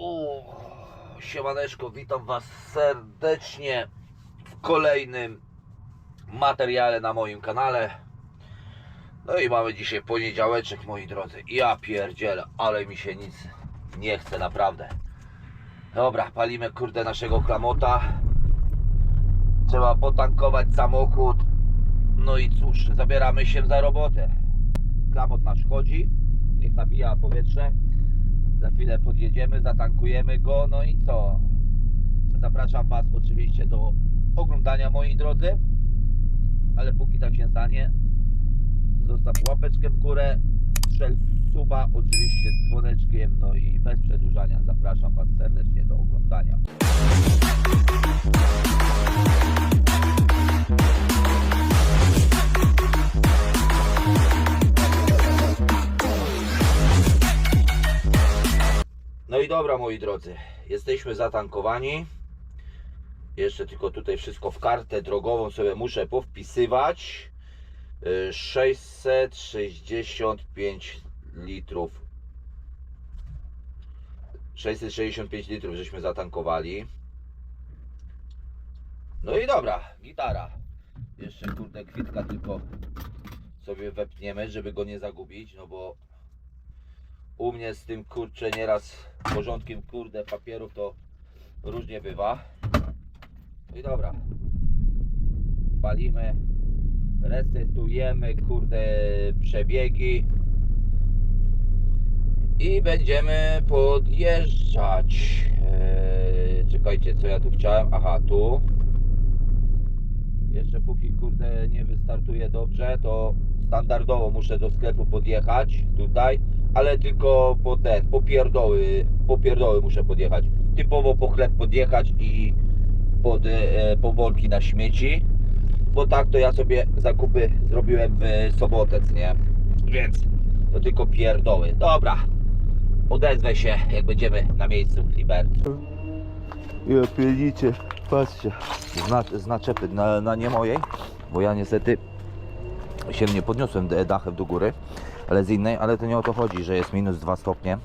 O, siemaneczko, witam Was serdecznie w kolejnym materiale na moim kanale. No i mamy dzisiaj poniedziałeczek, moi drodzy. Ja pierdzielę, ale mi się nic nie chce, naprawdę. Dobra, palimy kurde naszego klamota. Trzeba potankować samochód. No i cóż, zabieramy się za robotę. Klamot nasz chodzi, niech nabija powietrze. Za chwilę podjedziemy, zatankujemy go, no i co? Zapraszam Was oczywiście do oglądania moi drodzy. Ale póki tak się stanie, zostaw łapeczkę w górę, strzel suba oczywiście z dzwoneczkiem, no i bez przedłużania zapraszam Was serdecznie do oglądania. No i dobra moi drodzy, jesteśmy zatankowani. Jeszcze tylko tutaj wszystko w kartę drogową sobie muszę powpisywać. Y, 665 litrów. 665 litrów żeśmy zatankowali. No i dobra, gitara. Jeszcze kurde kwitka tylko sobie wepniemy, żeby go nie zagubić, no bo u mnie z tym kurczę nieraz porządkiem kurde papierów to różnie bywa. No i dobra. Palimy, resetujemy kurde przebiegi i będziemy podjeżdżać. Eee, czekajcie, co ja tu chciałem? Aha, tu. Jeszcze póki kurde nie wystartuje dobrze, to standardowo muszę do sklepu podjechać tutaj, ale tylko po ten, po pierdoły, po pierdoły muszę podjechać. Typowo po chleb podjechać i pod, e, po worki na śmieci, bo tak to ja sobie zakupy zrobiłem w sobotę, nie? Więc to tylko pierdoły. Dobra, odezwę się jak będziemy na miejscu w Liberty. Ja pierdzicie, patrzcie, Zna, z naczepy na, na nie mojej, bo ja niestety się nie podniosłem d- dachem do góry, ale z innej, ale to nie o to chodzi, że jest minus 2 stopnie.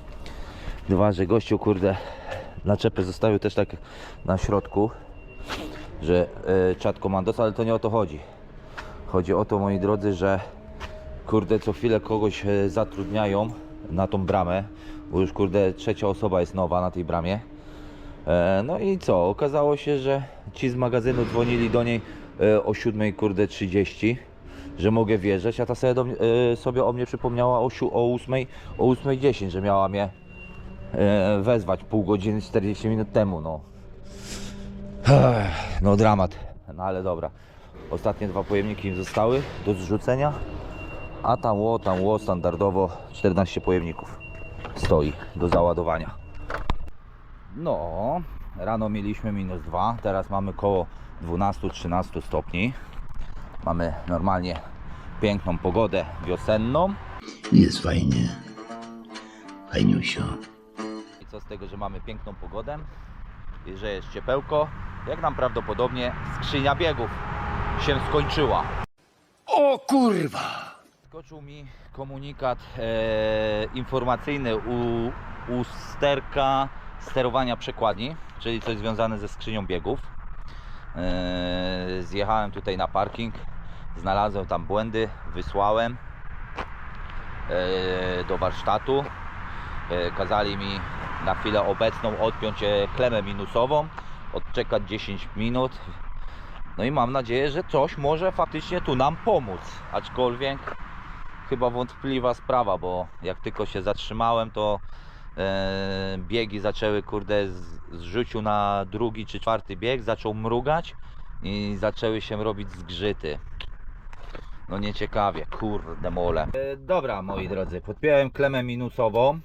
Dwa, że gościu kurde naczepy zostawił też tak na środku, że y, czat komandos, ale to nie o to chodzi. Chodzi o to moi drodzy, że kurde co chwilę kogoś e, zatrudniają na tą bramę, bo już kurde trzecia osoba jest nowa na tej bramie. E, No i co? Okazało się, że ci z magazynu dzwonili do niej e, o 7 kurde 30, że mogę wjeżdżać, a ta sobie, do e, sobie o mnie przypomniała o, o 8, o 8.10, że miała mnie e, wezwać pół godziny 40 minut temu, no. No dramat, no ale dobra. Ostatnie dwa pojemniki im zostały do zrzucenia, a tam ło, tam ło, standardowo 14 pojemników stoi do załadowania. No, rano mieliśmy minus 2, teraz mamy koło 12-13 stopni. Mamy normalnie piękną pogodę wiosenną. Jest fajnie. Fajniusio. I co z tego, że mamy piękną pogodę i że jest ciepełko, jak nam prawdopodobnie skrzynia biegów się skończyła. O kurwa! Skoczył mi komunikat e, informacyjny u, u sterka sterowania przekładni, czyli coś związane ze skrzynią biegów. E, zjechałem tutaj na parking, znalazłem tam błędy, wysłałem e, do warsztatu. E, kazali mi na chwilę obecną odpiąć e, klemę minusową, odczekać 10 minut. No i mam nadzieję, że coś może faktycznie tu nam pomóc. Aczkolwiek chyba wątpliwa sprawa, bo jak tylko się zatrzymałem, to biegi zaczęły, kurde, z, na drugi czy czwarty bieg, zaczął mrugać i zaczęły się robić zgrzyty. No nieciekawie, kurde mole. E, dobra, moi drodzy, podpiąłem klemę minusową,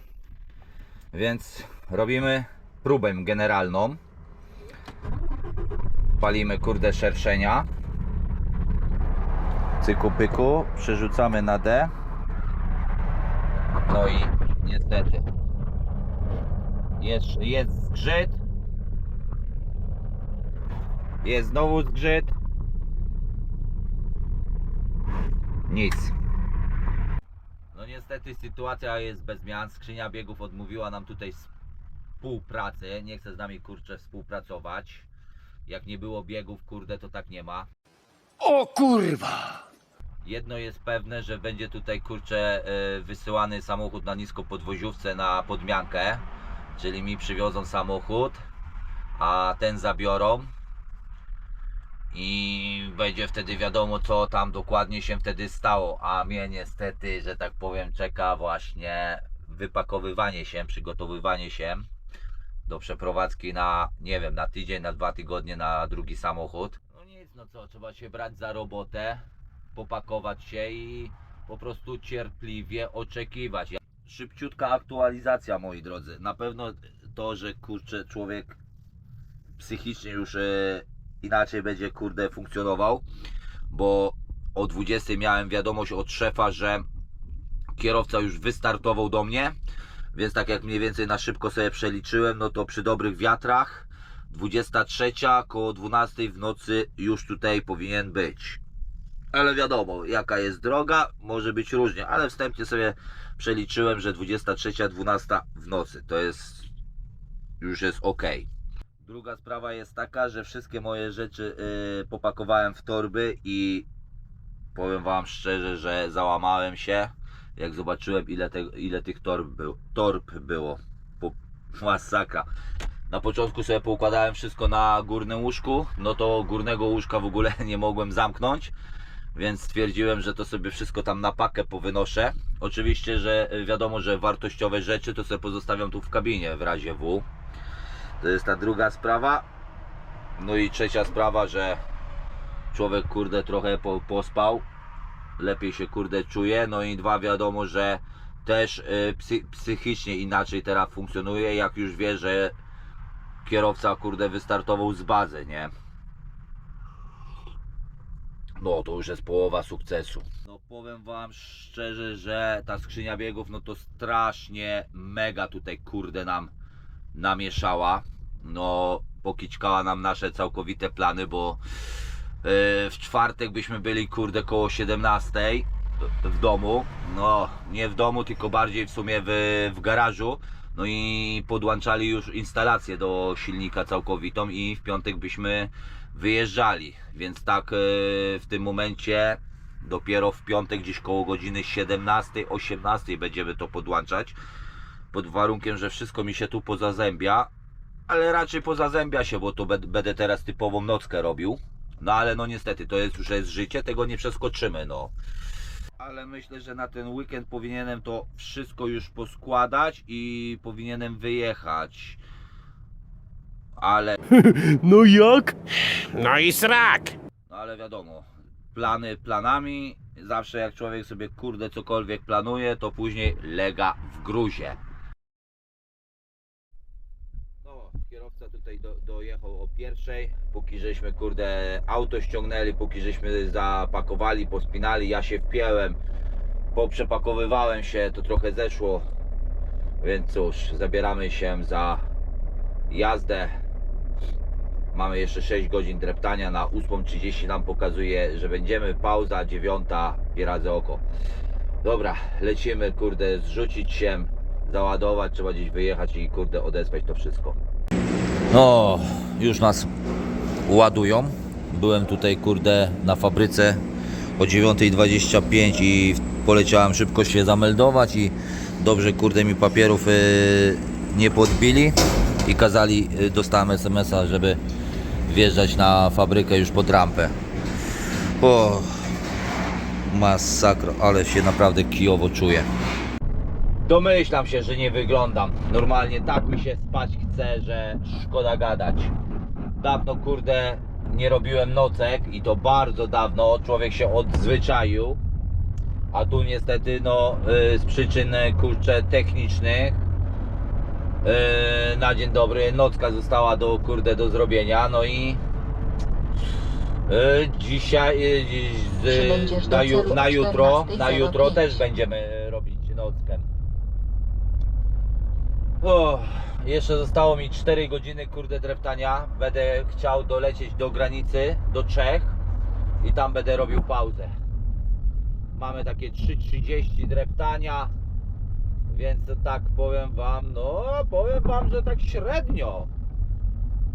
więc robimy próbę generalną. Palimy, kurde, szerszenia cyku pyku, przerzucamy na D. No i niestety jest, jest zgrzyt. Jest znowu zgrzyt. Nic. No niestety sytuacja jest bez zmian. Skrzynia biegów odmówiła nam tutaj współpracy, nie chce z nami kurczę współpracować. Jak nie było biegów, kurde, to tak nie ma. O kurwa! Jedno jest pewne, że będzie tutaj kurczę e, wysyłany samochód na nisko podwoziówce na podmiankę, czyli mi przywiozą samochód, a ten zabiorą i będzie wtedy wiadomo co tam dokładnie się wtedy stało, a mnie niestety, że tak powiem, czeka właśnie wypakowywanie się, przygotowywanie się do przeprowadzki na, nie wiem, na tydzień, na dwa tygodnie, na drugi samochód. No nic, no co, trzeba się brać za robotę, popakować się i po prostu cierpliwie oczekiwać. Szybciutka aktualizacja, moi drodzy. Na pewno to, że kurczę, człowiek psychicznie już e, inaczej będzie, kurde, funkcjonował, bo o 20 miałem wiadomość od szefa, że kierowca już wystartował do mnie, więc tak jak mniej więcej na szybko sobie przeliczyłem, no to przy dobrych wiatrach 23 koło 12 w nocy już tutaj powinien być. Ale wiadomo, jaka jest droga, może być różnie, ale wstępnie sobie przeliczyłem, że 23, 12 w nocy to jest już jest ok. Druga sprawa jest taka, że wszystkie moje rzeczy yy, popakowałem w torby i powiem Wam szczerze, że załamałem się, jak zobaczyłem ile, te, ile tych torb, był, torb było. Po, masakra. Na początku sobie poukładałem wszystko na górnym łóżku, no to górnego łóżka w ogóle nie mogłem zamknąć, więc stwierdziłem, że to sobie wszystko tam na pakę powynoszę. Oczywiście, że y, wiadomo, że wartościowe rzeczy to sobie pozostawiam tu w kabinie w razie W. To jest ta druga sprawa. No i trzecia sprawa, że człowiek kurde trochę po, pospał, lepiej się kurde czuje. No i dwa wiadomo, że też y, psy, psychicznie inaczej teraz funkcjonuje, jak już wie, że kierowca kurde wystartował z bazy, nie? No to już jest połowa sukcesu. No powiem wam szczerze, że ta skrzynia biegów no to strasznie mega tutaj kurde nam namieszała. No pokiczkała nam nasze całkowite plany, bo yy, w czwartek byśmy byli kurde koło 17 w domu. No nie w domu, tylko bardziej w sumie w, w garażu. No i podłączali już instalację do silnika całkowitą i w piątek byśmy wyjeżdżali. Więc tak e, w tym momencie dopiero w piątek gdzieś koło godziny 17-18 będziemy to podłączać. Pod warunkiem, że wszystko mi się tu pozazębia. Ale raczej pozazębia się, bo to będę teraz typową nockę robił. No ale no niestety, to jest już jest życie, tego nie przeskoczymy, no. Ale myślę, że na ten weekend powinienem to wszystko już poskładać i powinienem wyjechać. Ale No jak? No i srak! No ale wiadomo, plany planami. Zawsze jak człowiek sobie kurde cokolwiek planuje, to później lega w gruzie. No, kierowca tutaj do, dojechał o pierwszej. Póki żeśmy kurde auto ściągnęli, póki żeśmy zapakowali, pospinali, ja się wpięłem, poprzepakowywałem się, to trochę zeszło. Więc cóż, zabieramy się za jazdę Mamy jeszcze 6 godzin dreptania, na 8.30 nam pokazuje, że będziemy, pauza 9 i radzę oko. Dobra, lecimy, kurde, zrzucić się, załadować, trzeba gdzieś wyjechać i kurde odesłać to wszystko. No, już nas ładują. Byłem tutaj, kurde, na fabryce o 9.25 i poleciałem szybko się zameldować i dobrze, kurde, mi papierów y, nie podbili i kazali, y, dostałem SMS-a, żeby wjeżdżać na fabrykę już pod rampę. O, masakro, ale się naprawdę kijowo czuję. Domyślam się, że nie wyglądam. Normalnie tak mi się spać chce, że szkoda gadać. Dawno kurde nie robiłem nocek i to bardzo dawno. Człowiek się odzwyczaił. A tu niestety no y, z przyczyn kurczę technicznych y, na dzień dobry nocka została do kurde do zrobienia. No i y, dzisiaj y, na, ju, jutro na 14:05. jutro też będziemy robić nockę. O, jeszcze zostało mi 4 godziny kurde dreptania. Będę chciał dolecieć do granicy, do Czech i tam będę robił pauzę. Mamy takie 3.30 dreptania, Więc tak powiem wam, no powiem wam, że tak średnio.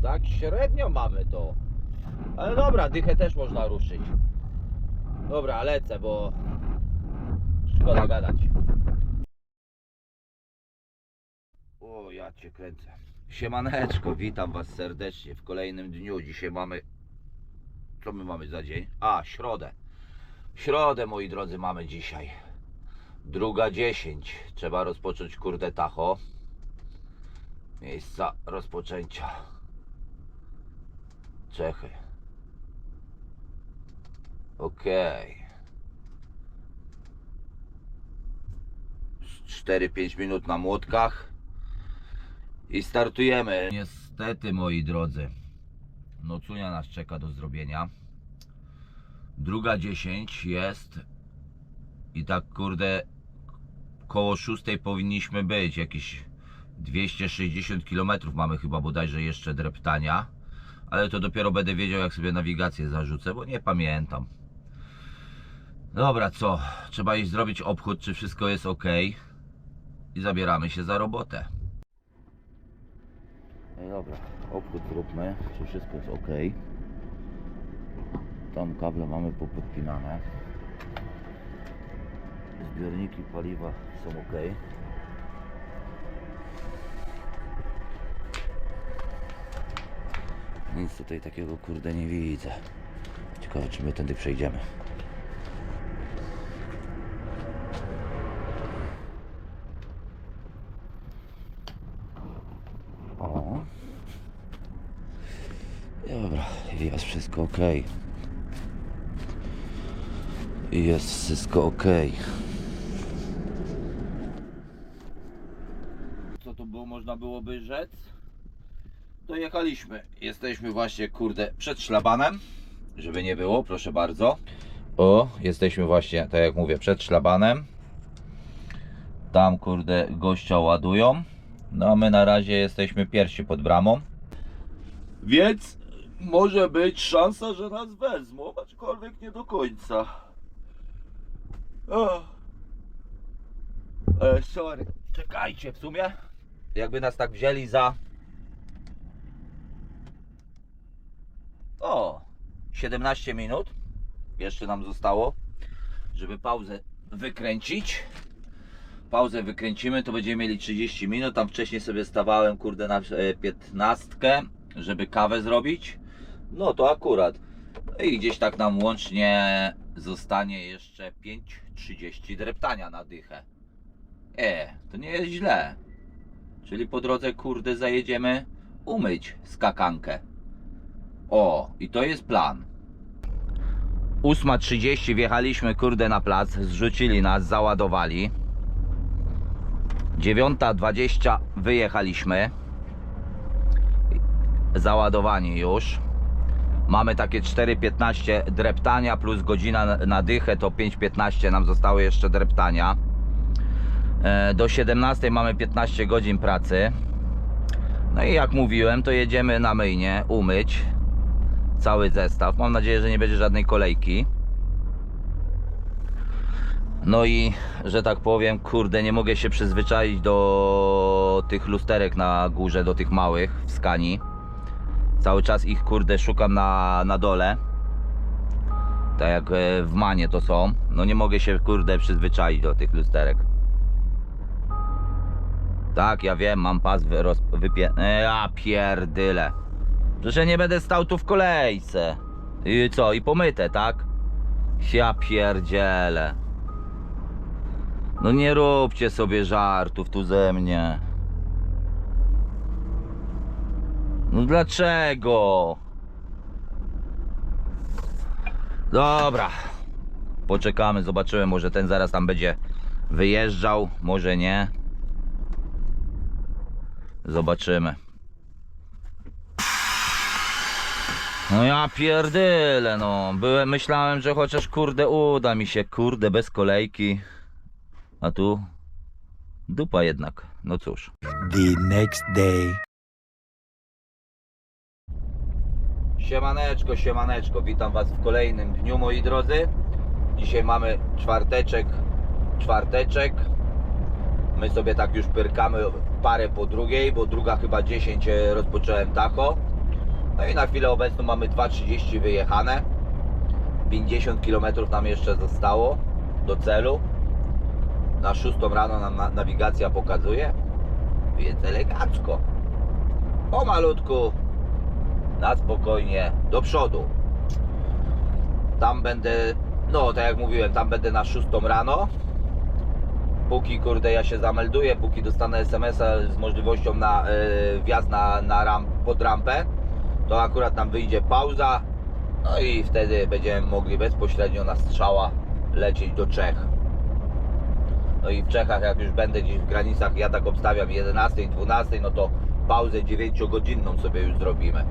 Tak średnio mamy to. Ale dobra, dychę też można ruszyć. Dobra, lecę, bo szkoda gadać. Ja cię kręcę. Siemaneczko, witam was serdecznie w kolejnym dniu. Dzisiaj mamy... Co my mamy za dzień? A, środę. Środę, moi drodzy, mamy dzisiaj. Druga 10. Trzeba rozpocząć kurde tacho. Miejsca rozpoczęcia. Czechy. Okej. Z 4-5 minut na młotkach. I startujemy. Niestety, moi drodzy. Nocunia nas czeka do zrobienia. Druga 10 jest. I tak kurde koło 6 powinniśmy być. Jakieś 260 km mamy chyba bodajże jeszcze dreptania. Ale to dopiero będę wiedział jak sobie nawigację zarzucę, bo nie pamiętam. Dobra, co? Trzeba iść zrobić obchód, czy wszystko jest ok. I zabieramy się za robotę. No dobra, obchód zróbmy, czy wszystko jest ok. Tam kable mamy popodpinane. Zbiorniki paliwa są ok. Nic tutaj takiego kurde nie widzę. Ciekawe czy my tędy przejdziemy. O. Dobra, jest wszystko ok. Jest wszystko ok. Co to było, można byłoby rzec? Dojechaliśmy. Jesteśmy właśnie, kurde, przed szlabanem. Żeby nie było, proszę bardzo. O, jesteśmy właśnie, tak jak mówię, przed szlabanem. Tam, kurde, gościa ładują. No a my na razie jesteśmy pierwsi pod bramą. Więc może być szansa, że nas wezmą, aczkolwiek nie do końca. E, sorry. Czekajcie, w sumie jakby nas tak wzięli za o 17 minut jeszcze nam zostało żeby pauzę wykręcić pauzę wykręcimy to będziemy mieli 30 minut tam wcześniej sobie stawałem kurde na e, 15 żeby kawę zrobić no to akurat i gdzieś tak nam łącznie zostanie jeszcze 5.30 dreptania na dychę e, to nie jest źle Czyli po drodze, kurde, zajedziemy umyć skakankę. O, i to jest plan. 8.30 wjechaliśmy, kurde, na plac. Zrzucili nas, załadowali. 9.20 wyjechaliśmy. Załadowani już. Mamy takie 4.15 dreptania plus godzina na- dychę, to 5.15 nam zostały jeszcze dreptania. E, Do 17 mamy 15 godzin pracy. No i jak mówiłem, to jedziemy na myjnie umyć cały zestaw. Mam nadzieję, że nie będzie żadnej kolejki. No i, że tak powiem, kurde, nie mogę się przyzwyczaić do tych lusterek na górze, do tych małych w skani. Cały czas ich, kurde, szukam na, na dole. Tak jak e, w Manie to są. No nie mogę się, kurde, przyzwyczaić do tych lusterek. Tak, ja wiem, mam pas wy, roz, wypie... E, Ja pierdyle. Że nie będę stał tu w kolejce. I co, i pomyte, tak? Ja pierdzielę. No nie róbcie sobie żartów tu ze mnie. No dlaczego? Dobra. Poczekamy, zobaczymy, może ten zaraz tam będzie wyjeżdżał, może nie. Zobaczymy. No ja pierdyle, no. Byłem, myślałem, że chociaż kurde uda mi się, kurde, bez kolejki. A tu dupa jednak. No cóż. The next day. Siemaneczko, siemaneczko, witam Was w kolejnym dniu, moi drodzy. Dzisiaj mamy czwarteczek, czwarteczek. My sobie tak już pyrkamy parę po drugiej, bo druga chyba 10 e, rozpocząłem tacho. No i na chwilę obecną mamy 2.30 wyjechane. 50 km nam jeszcze zostało do celu. Na 6 rano nam na- nawigacja pokazuje, więc elegancko. Pomalutku, na spokojnie, do przodu. Tam będę, no tak jak mówiłem, tam będę na 6 rano. Póki kurde ja się zamelduję, póki dostanę SMS-a z możliwością na y, wjazd na, na ram, pod rampę, to akurat nam wyjdzie pauza. No i wtedy będziemy mogli bezpośrednio na strzała lecieć do Czech. No i w Czechach, jak już będę gdzieś w granicach, ja tak obstawiam 11, 12, no to pauzę 9-godzinną sobie już zrobimy.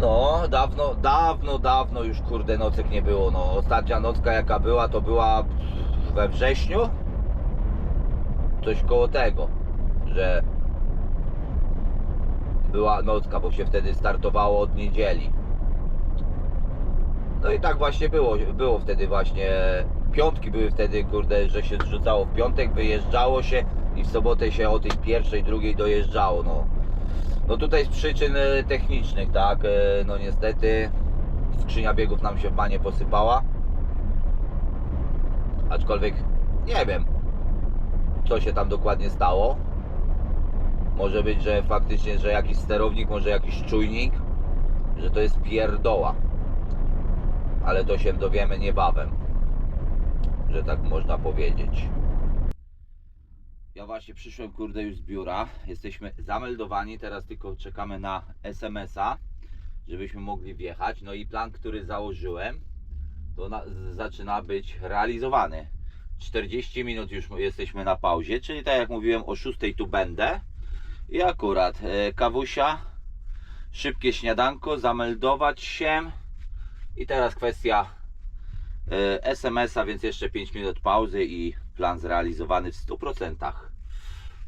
No, dawno, dawno, dawno już kurde nocek nie było. No, ostatnia nocka jaka była, to była we wrześniu. Coś koło tego, że była nocka, bo się wtedy startowało od niedzieli. No i tak właśnie było, było wtedy właśnie. Piątki były wtedy, kurde, że się zrzucało w piątek, wyjeżdżało się i w sobotę się o tej pierwszej, drugiej dojeżdżało. No, no tutaj z przyczyn e, technicznych, tak, e, no niestety skrzynia biegów nam się w banie posypała. Aczkolwiek nie wiem, co się tam dokładnie stało. Może być, że faktycznie, że jakiś sterownik, może jakiś czujnik, że to jest pierdoła. Ale to się dowiemy niebawem, że tak można powiedzieć. Ja właśnie przyszłem, kurde, już z biura. Jesteśmy zameldowani, teraz tylko czekamy na SMS-a, żebyśmy mogli wjechać. No i plan, który założyłem, to na, zaczyna być realizowany. 40 minut już jesteśmy na pauzie, czyli tak jak mówiłem, o 6 tu będę. I akurat e, kawusia, szybkie śniadanko, zameldować się. I teraz kwestia e, SMS-a, więc jeszcze 5 minut pauzy i plan zrealizowany w 100%.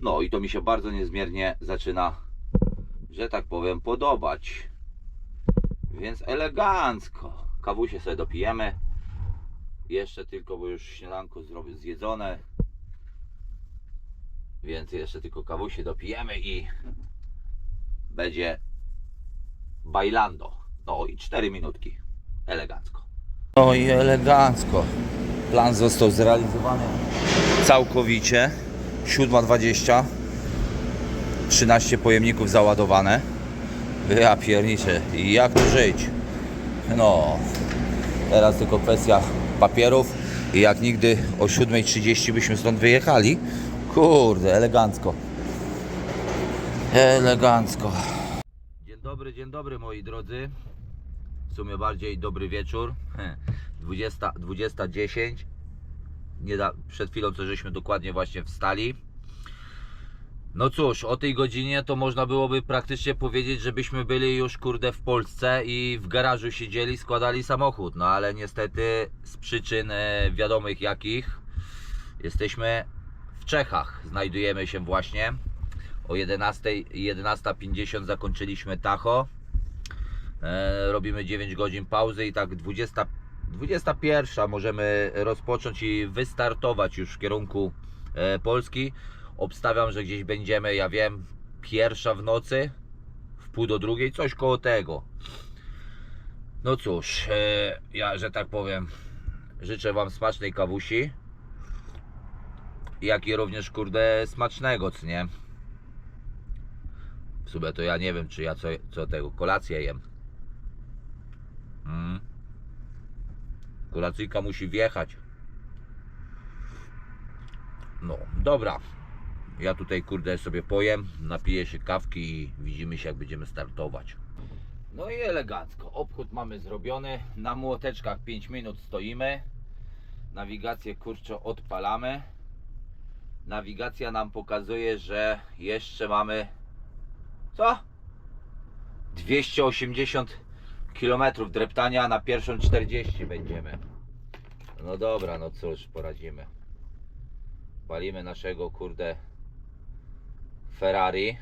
No i to mi się bardzo niezmiernie zaczyna, że tak powiem, podobać. Więc elegancko. Kawusie sobie dopijemy. Jeszcze tylko, bo już śniadanko zrobię zjedzone. Więc jeszcze tylko kawusie dopijemy i będzie bailando. No i 4 minutki. Elegancko. No i elegancko. Plan został zrealizowany całkowicie. 7.20. 13 pojemników załadowane. Ja. Jak tu żyć? No. Teraz tylko kwestia papierów. I jak nigdy o 7.30 byśmy stąd wyjechali. Kurde, elegancko. Elegancko. Dzień dobry, dzień dobry moi drodzy. W sumie bardziej dobry wieczór. 20, 20.10. Nie da, przed chwilą co żeśmy dokładnie właśnie wstali. No cóż, o tej godzinie to można byłoby praktycznie powiedzieć, żebyśmy byli już kurde w Polsce i w garażu siedzieli, składali samochód. No ale niestety z przyczyn e, wiadomych jakich jesteśmy w Czechach. Znajdujemy się właśnie. O 11, 11.50 zakończyliśmy Tacho. E, robimy 9 godzin pauzy i tak 20, 21 możemy rozpocząć i wystartować już w kierunku e, Polski. Obstawiam, że gdzieś będziemy, ja wiem, pierwsza w nocy, w pół do drugiej, coś koło tego. No cóż, e, ja, że tak powiem, życzę Wam smacznej kawusi. Jak i również, kurde, smacznego, co nie? W sumie to ja nie wiem, czy ja co, co tego kolację jem. Kolacyjka musi wjechać. No, dobra. Ja tutaj kurde sobie pojem, napiję się kawki i widzimy się jak będziemy startować. No i elegancko. Obchód mamy zrobiony. Na młoteczkach 5 minut stoimy. Nawigację kurczę odpalamy. Nawigacja nam pokazuje, że jeszcze mamy co? 280 km dreptania na pierwszą 40 będziemy. No dobra, no cóż, poradzimy. Palimy naszego kurde Ferrari.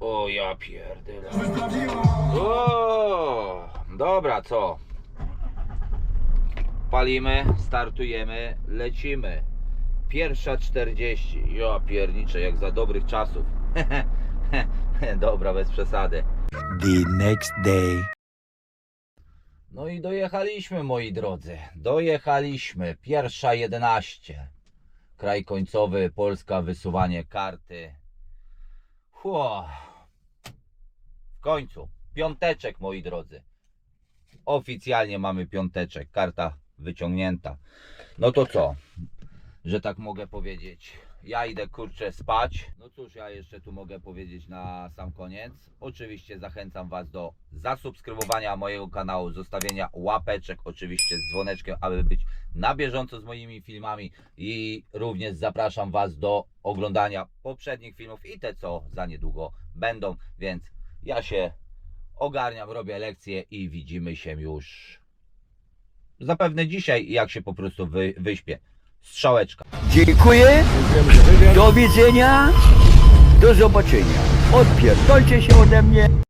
O ja pierdolę. O, dobra, co? Palimy, startujemy, lecimy. Pierwsza 40. Ja pierniczę, jak za dobrych czasów. Dobra, bez przesady. The next day. No i dojechaliśmy, moi drodzy. Dojechaliśmy. Pierwsza 11. Kraj końcowy, Polska, wysuwanie karty. Chło. W końcu. Piąteczek, moi drodzy. Oficjalnie mamy piąteczek. Karta wyciągnięta. No to co? Że tak mogę powiedzieć. Ja idę kurczę spać. No cóż, ja jeszcze tu mogę powiedzieć na sam koniec. Oczywiście zachęcam Was do zasubskrybowania mojego kanału, zostawienia łapeczek, oczywiście z dzwoneczkiem, aby być na bieżąco z moimi filmami. I również zapraszam Was do oglądania poprzednich filmów i te, co za niedługo będą. Więc ja się ogarniam, robię lekcje i widzimy się już zapewne dzisiaj, jak się po prostu wy, wyśpię. Strzałeczka. Dziękuję. Do widzenia. Do zobaczenia. Odpierdolcie się ode mnie.